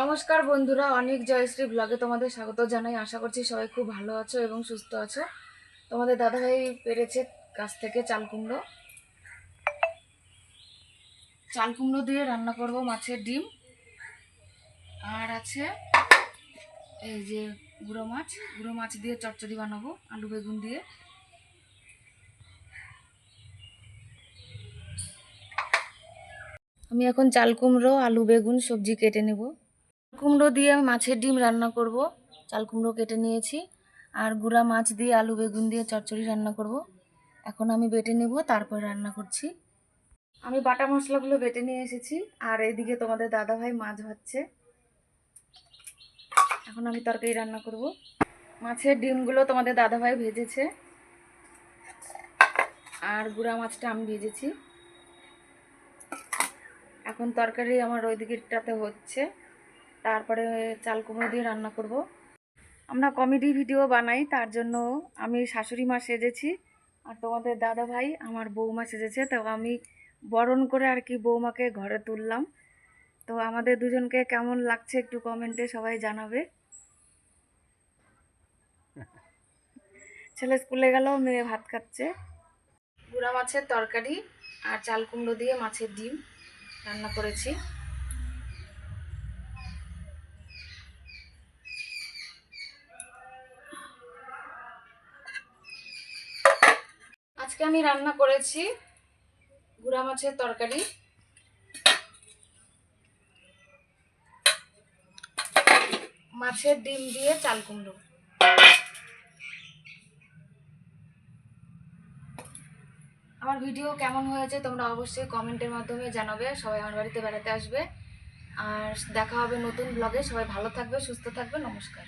নমস্কার বন্ধুরা, অনেক জয়শ্রী ব্লগে তোমাদের স্বাগত জানাই। আশা করছি সবাই খুব ভালো আছো এবং সুস্থ আছো। তোমাদের দাদাভাই পেরেছে কাছ থেকে চাল কুমড়ো। চাল কুমড়ো দিয়ে রান্না করব মাছের ডিম। আর আছে এই যে গুঁড়ো মাছ। গুঁড়ো মাছ দিয়ে চচ্চড়ি বানাবো, আলু বেগুন দিয়ে। আমি এখন চাল কুমড়ো, আলু বেগুন সবজি কেটে নেব। কুমড়ো দিয়ে আমি মাছের ডিম রান্না করব। চাল, কুমড়ো কেটে নিয়েছি। আর গুঁড়া মাছ দিয়ে আলু, বেগুন দিয়ে চচ্চড়ি রান্না করব। এখন আমি বেটে নেব, তারপর রান্না করছি। আমি বাটা মশলাগুলো বেটে নিয়ে এসেছি। আর এইদিকে তোমাদের দাদা ভাই মাছ ভাজছে। এখন আমি তরকারি রান্না করব। মাছের ডিমগুলো তোমাদের দাদা ভাই ভেজেছে। আর গুঁড়া মাছটা আমি ভেজেছি। এখন তরকারি আমার ওই দিকেরটাতে হচ্ছে। তারপরে চাল কুমড়ো দিয়ে রান্না করব। আমরা কমেডি ভিডিও বানাই, তার জন্য আমি শাশুড়ি মা সেজেছি আর তোমাদের দাদা ভাই আমার বৌমা সেজেছে, তো আমি বরণ করে আর কি বৌমাকে ঘরে তুললাম। তো আমাদের দুজনকে কেমন লাগছে একটু কমেন্টে সবাই জানাবে। ছেলে স্কুলে গেল, মেয়ে ভাত খাচ্ছে। গুঁড়া মাছের তরকারি আর চাল কুমড়ো দিয়ে মাছের ডিম রান্না করেছি। আজকে আমি রান্না করেছি গুঁড়া মাছের তরকারি। মাছের ডিম দিয়ে চাল কুমড়ো। আমার ভিডিও কেমন হয়েছে তোমরা অবশ্যই কমেন্টের মাধ্যমে জানাবে, সবাই আমার বাড়িতে বেড়াতে আসবে। আর দেখা হবে নতুন ব্লগে সবাই ভালো থাকবে, সুস্থ থাকবে, নমস্কার।